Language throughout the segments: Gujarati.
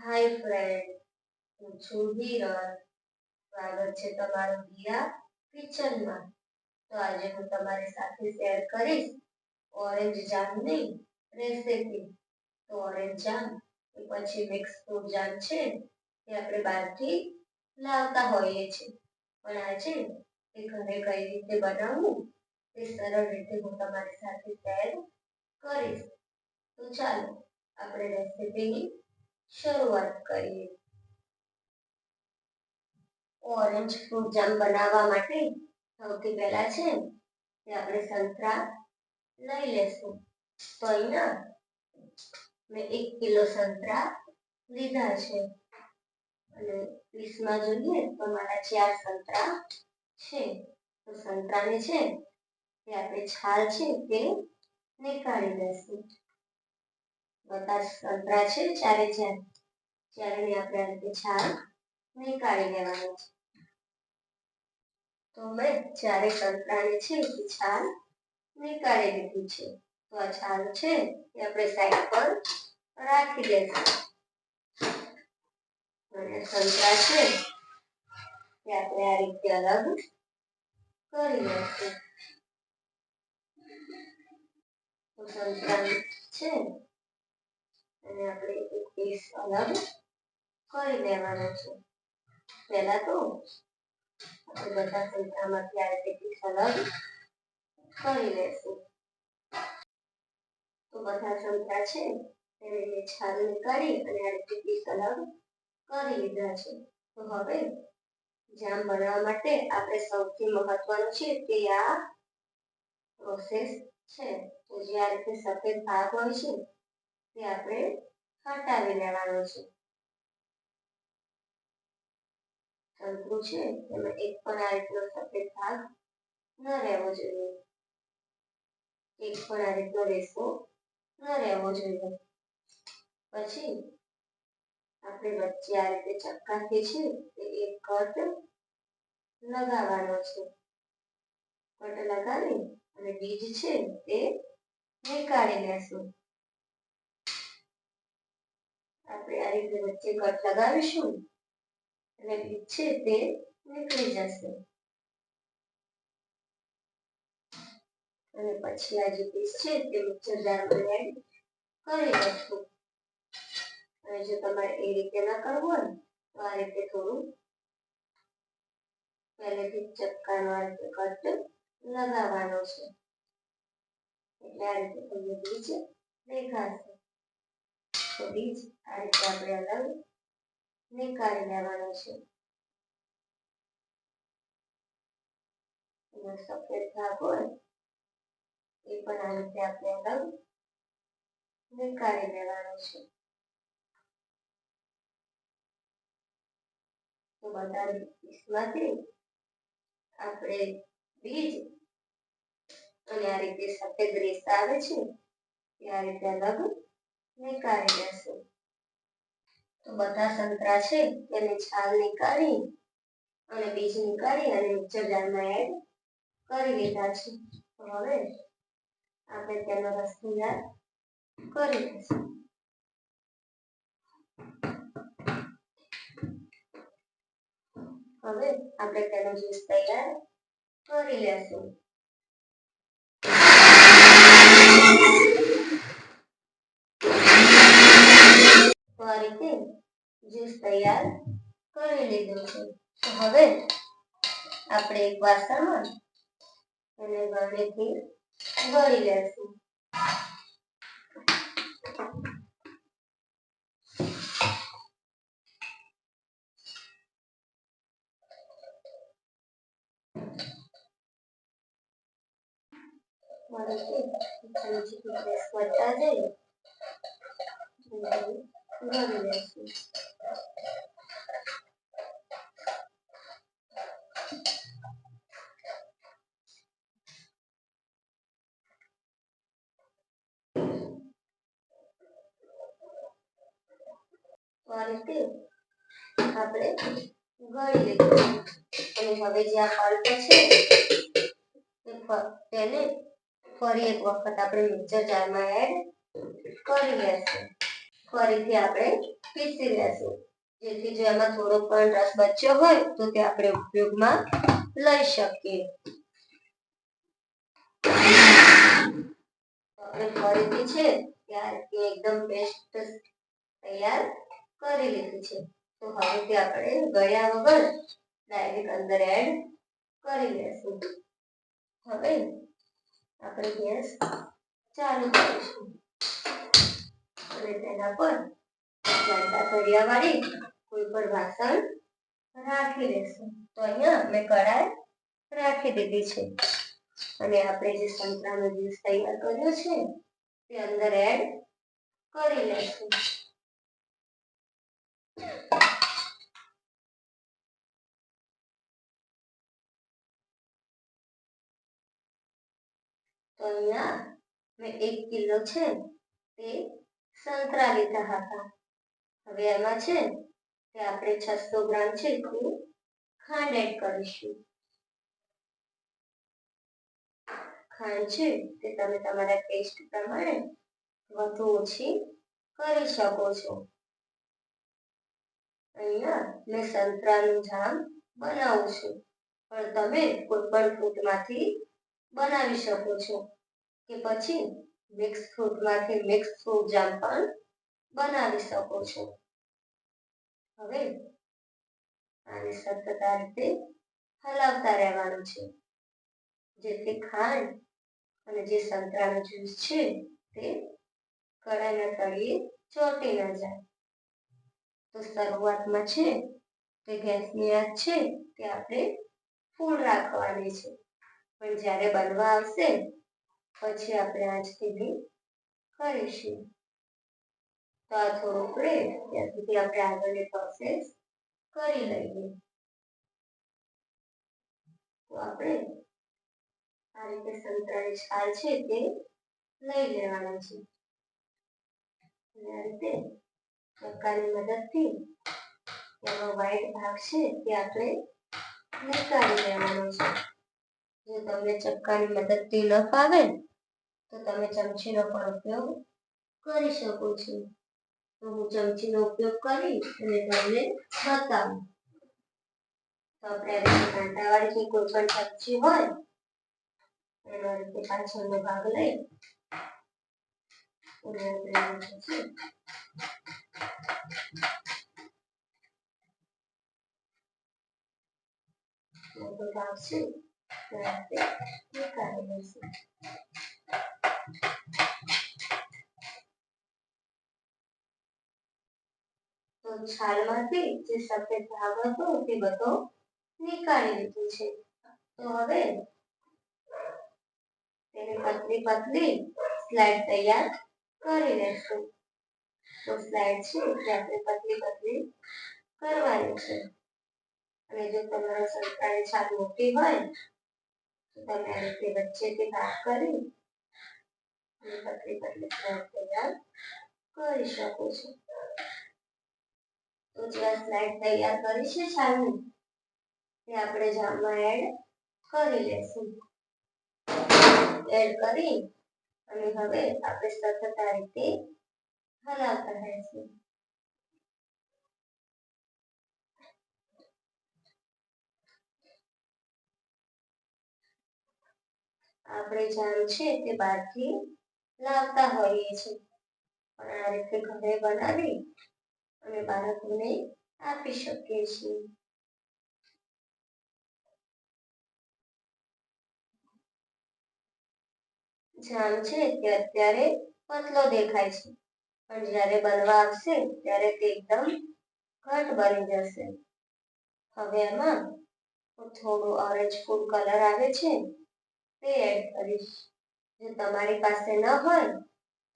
હાય ફ્રેન્ડ હું છું હિરલ સ્વાગત છે તમારું હિરા કિચનમાં. તો આજે હું તમારી સાથે શેર કરીશ ઓરેન્જ જામની રેસીપી તો ઓરેન્જ જામ એ પછી મિક્સ ફ્રૂટ જામ છે એ આપણે બહારથી લાવતા હોઈએ છીએ. પણ આજે એ ઘરે કઈ રીતે બનાવવું એ સરળ રીતે હું તમારી સાથે શેર કરીશ. તો ચાલો આપણે રેસીપીની શરૂઆત કરીએ. ઓરેન્જ ફ્રૂટ જામ બનાવવા માટે સૌથી પહેલા છે તે આપણે સંતરા લઈ લેશું. તો અહીંયા મેં એક કિલો સંતરા લીધા છે. અને પીસમાં જોઈએ તો મારા ચાર સંતરા છે. તો સંતરાને છે તે આપણે છાલ છે તે નીકાળી લેશું. સંતરા છે ચારે ચાર ચારેને આપણે છાલ નીકાળી લેવાની છે. તો મેં ચારે સંતરાને છે છાલ નીકાળી લીધી છે, તો આ છાલ છે એ આપણે સાઈડ પર રાખી દઈશું અને સંતરા છે એ આપણે આ રીતે અલગ કરી લઈશું સંતરા છે અને આપણે એક પીસ અલગ કરી લેવાનો છે. પહેલા તો આપણે બધા સંતરામાંથી આ રીતે પીસ અલગ કરી લેશું. તો બધા સંતરા છે એને મેં છાલ નીકાળી અને આ રીતે પીસ અલગ કરી લીધા છે. તો હવે જામ બનાવવા માટે આપણે સૌથી મહત્વનું છે તે આ પ્રોસેસ છે. તો જે આ રીતે સફેદ ભાગ હોય છે તે આપણે હટાવી લેવાનો છે. સંતરું છે, એમાં એક પણ આ રીતનો સફેદ ભાગ ન રહેવો જોઈએ. એક પણ આ રીતનો રેસો ન રહેવો જોઈએ. પછી આપણે વચ્ચે આ રીતે ચક્કાથી છે તે એક કટ લગાવવાનો છે. કટ લગાવી અને બીજ છે તે નીકાળી લેશું. આપણે આ રીતે વચ્ચે કટ લગાવીશું અને બીજ છે તે નીકળી જશે. અને પછી આ જે પીસ છે તે મિક્સર જારમાં કરી લઈશું અને જો તમારે એ રીતે ના કરવું હોય તો આ રીતે થોડું પહેલેથી ચક્કાનો આ રીતે કટ લગાવવાનો છે. એટલે આ રીતે તમને બીજ દેખાશે. બીજ આ રીતે આપણે હલાવી નીકાળી લેવાનો છે. સફેદ ભાગ હોય એ પણ આ રીતે આપણે હલાવી નીકાળી લેવાનો છે. તો બધા પીસમાંથી આપણે બીજ અને આ રીતે સફેદ રેસા આવે છે એ આ રીતે અલગ નીકાળી લેશું. તો બધા સંતરા છે તેને છાલ નીકાળી અને બીજ નીકાળી અને મિક્સર જારમાં એડ કરી લીધા છે. હવે આપણે તેનો રસ તૈયાર કરી લઈશું. હવે આપણે તેનો જ્યુસ તૈયાર કરી લેશું તો આ રીતે જ્યુસ તૈયાર કરી લીધું છે. તો હવે આપણે એક વાસણમાં એને ગળણીથી ગળી લેશું. નીચે પ્રેસ કરતા જઈએ. રીતે આપણે ગળી અને હવે જે આ પલ્પ છે તેને ફરી એક વખત આપણે મિક્સર જારમાં એડ કરી લેશું ફરીથી આપણે પીસી લેશું. જેથી જો એમાં થોડો પણ રસ બચ્યો હોય, તો તે આપણે ઉપયોગમાં લઈ શકીએ. આપણે ફરીથી છે, ત્યારે એકદમ બેસ્ટ તૈયાર કરી લીધી છે. તો હવે તે આપણે ગયા વગર ડાયરેક્ટ અંદર એડ કરી લેશું. હવે આપણે ગેસ ચાલુ કરીશું. તેના પર જાડા તળિયાવાળી કોઈ પણ વાસણ રાખી લેશું. તો અહીંયા મેં કઢાઈ રાખી દીધી છે. અને આપણે જે સંતરાનો જ્યુસ તૈયાર કર્યો છે, તે અંદર એડ કરી લેશું. તો અહીંયા મેં એક કિલો છે તે સંતરા લીધા હતા. હવે એમાં છે તે આપણે છસો ગ્રામ છે તે ખાંડ એડ કરીશું. ખાંડ છે તે તમે તમારા ટેસ્ટ પ્રમાણે વધુ ઓછી કરી શકો છો. અહીંયા મેં સંતરાનું જામ બનાવું છું. પણ તમે કોઈ પણ ફ્રૂટમાંથી બનાવી શકો છો. કે પછી મિક્સ ફ્રૂટમાંથી મિક્સ ફ્રૂટ જામ પણ બનાવી શકો છો. હવે આને સતત આ રીતે હલાવતા રહેવાનું છે. જેથી ખાંડ અને જે સંતરાનો જ્યુસ છે તે કડાઈના તળિયે ચોંટી ન જાય. તો શરૂઆતમાં છે તે ગેસની આંચ છે તે આપણે ફૂલ રાખવાની છે. પણ જ્યારે બનવા આવશે પછી આપણે આજથી બી કરીશું. તો આ થોડું ઉકળે ત્યાં સુધી આપણે આગળની પ્રોસેસ કરી લઈએ. તો આપણે આ રીતે સંતરાની છાલ છે તે લઈ લેવાના છે. અને આ રીતે ચક્કાની મદદથી એનો વ્હાઈટ ભાગ છે તે આપણે નીકાળી લેવાનો છે. જો તમને ચક્કાની મદદથી ન ફાવે તો તમે ચમચીનો પણ ઉપયોગ કરી શકો છો તો હું ચમચીનો ઉપયોગ કરી અને તમને બતાવું તો આપણે આવી રીતે કાંટાવાળી કે કોઈ પણ ચમચી હોય એનો રીતે પાછળનો ભાગ લઈ અને આપણે છે મોટો ભાગ છે તે આપણે નીકાળી લઈશું તો છાલમાંથી જે સફેદ ભાગ હતો તે બધો નીકાળી લીધું છે. તો હવે તેને પતલી પતલી સ્લાઇડ તૈયાર કરી લેશું. તો સ્લાઇડ છે તે આપણે પતલી પતલી કરવાની છે. અને જો તમારો સંતાની છાલ મોટી હોય તો તમે આ રીતે વચ્ચેથી ભાગ કરી અને પતલી પતલી તૈયાર કરી શકો છો તો જે સ્લાઇડ તૈયાર કરી છે છાલની તે આપણે જામમાં એડ કરી લેશું એડ કરી અને હવે આપણે સતત આ રીતે હલાવતા રહેશું આપણે જામ છે તે બહારથી લાવતા હોઈએ છીએ. પણ આ રીતે ઘરે બનાવી અને બાળકોને આપી શકીએ છીએ. જામ છે તે અત્યારે પતલો દેખાય છે. પણ જ્યારે બનવા આવશે, ત્યારે તે એકદમ ઘટ બની જશે. હવે એમાં થોડો ઓરેન્જ ફૂડ કલર આવે છે. તે એડ કરીશ. જો તમારી પાસે ન હોય,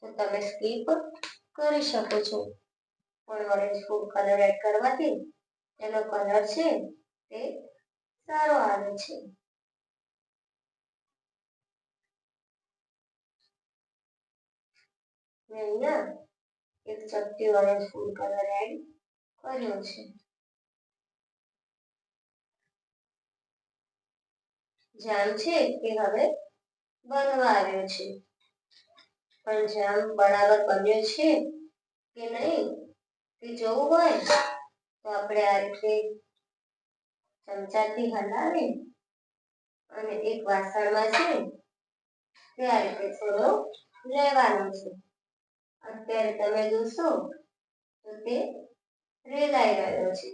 તો તમે સ્કીપ કરી શકો છો. પણ ઓરેન્જ ફૂડ કલર એડ કરવાથી? એનો કલર છે તે સારો આવે છે. મેં અહીંયા એક ચપટી ઓરેન્જ ફૂડ કલર એડ કર્યો છે. જામ છે તે હવે બનવા છે. પણ જામ બરાબર બન્યો છે કે નહીં, તે જોવું હોય તો આપણે આ રીતે ચમચાથી હલાવી અને એક વાસણમાં છે તે આ રીતે થોડો લેવાનો છે. અત્યારે તમે જોશો તો તે રેલાઈ રહ્યો છે.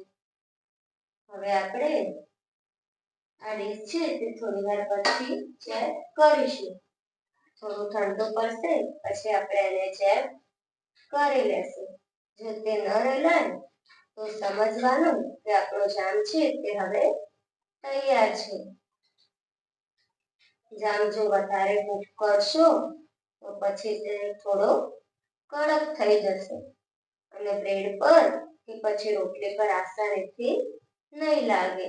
હવે આપણે ડીશ છે તે થોડી વાર પછી ચેક કરીશું. થોડું ઠંડુ પડશે, પછી આપણે એને ચેક કરી લેશું. જો તે ન રહેલાય તો સમજવાનું કે આપણો જામ છે તે હવે તૈયાર છે. જામ જો વધારે કૂક કરશો, તો પછી તે થોડો કડક થઈ જશે. અને બ્રેડ પર કે પછી રોટલી પર આસાનીથી નહીં લાગે.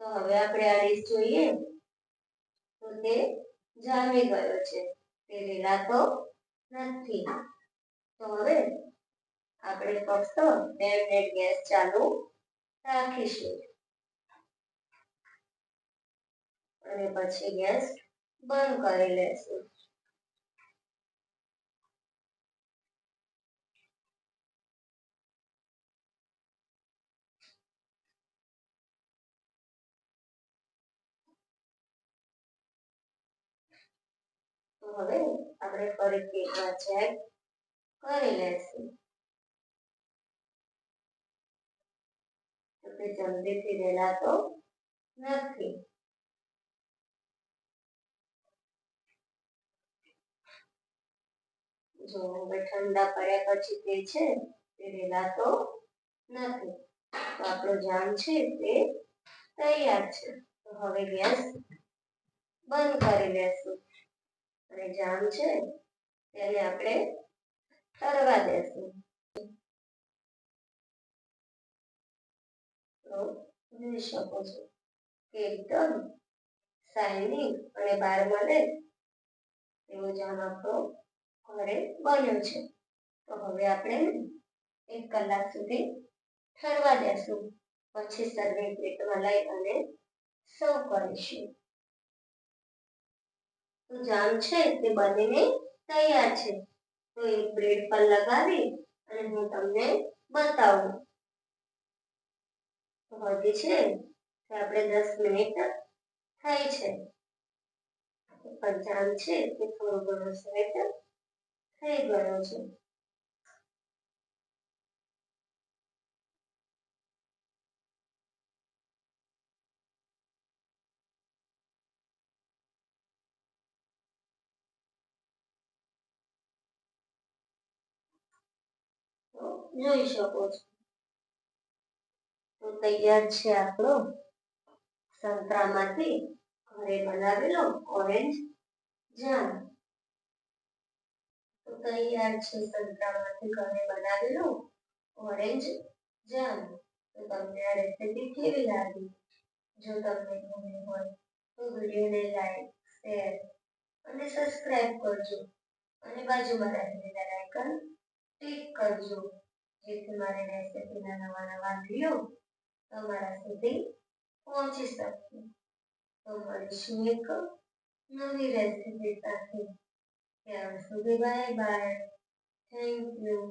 તો હવે આપણે આ રીત જોઈએ. તો તે જામી ગયો છે. તે રેલાતો નથી. તો હવે આપણે ફક્ત બે મિનિટ ગેસ ચાલુ રાખીશું. અને પછી ગેસ બંધ કરી લેશું. હવે આપણે ફરીથી એકવાર ચેક કરી લેશું. તો તે જલ્દીથી રેલાતો નથી. જો હવે ઠંડા પડ્યા પછી તે છે, તે રેલાતો નથી. તો આપણો જામ છે તે તૈયાર છે. તો હવે ગેસ બંધ કરી લેશું. અને જામ છે તેને આપણે તરવા દેશું તો જોઈ અને બાર મળે એવો જામ આપણો ઘરે બન્યો છે. તો હવે આપણે એક કલાક સુધી ઠરવા દેશું પછી સર્વિંગ પ્લેટમાં અને સર્વ કરીશું. તો જામ છે તે બનીને તૈયાર છે. તો એ બ્રેડ પર લગાવી અને હું તમને બતાવું. તો હજી છે કે આપણે દસ મિનિટ થઈ છે. પણ જામ છે તે થોડું ઘણું સેટ થઈ ગયો છે. જોઈ શકો છો. તો તૈયાર છે આપણો સંતરામાંથી ઘરે બનાવેલો ઓરેન્જ જામ તો તૈયાર છે સંતરામાંથી ઘરે બનાવેલું ઓરેન્જ જામ તો તમને આ રેસીપી કેવી લાગી? જો તમને ગમી હોય તો વિડીયોને લાઈક શેર અને સબસ્ક્રાઇબ કરજો. અને બાજુમાં રહેલી બેલ આઇકન ક્લિક કરજો. જેથી મારી રેસીપીના નવા નવા વીડિયો તમારા સુધી પહોંચી શકે તો મળીશું એક નવી રેસીપી સાથે ત્યાં સુધી બાય બાય થેન્ક યુ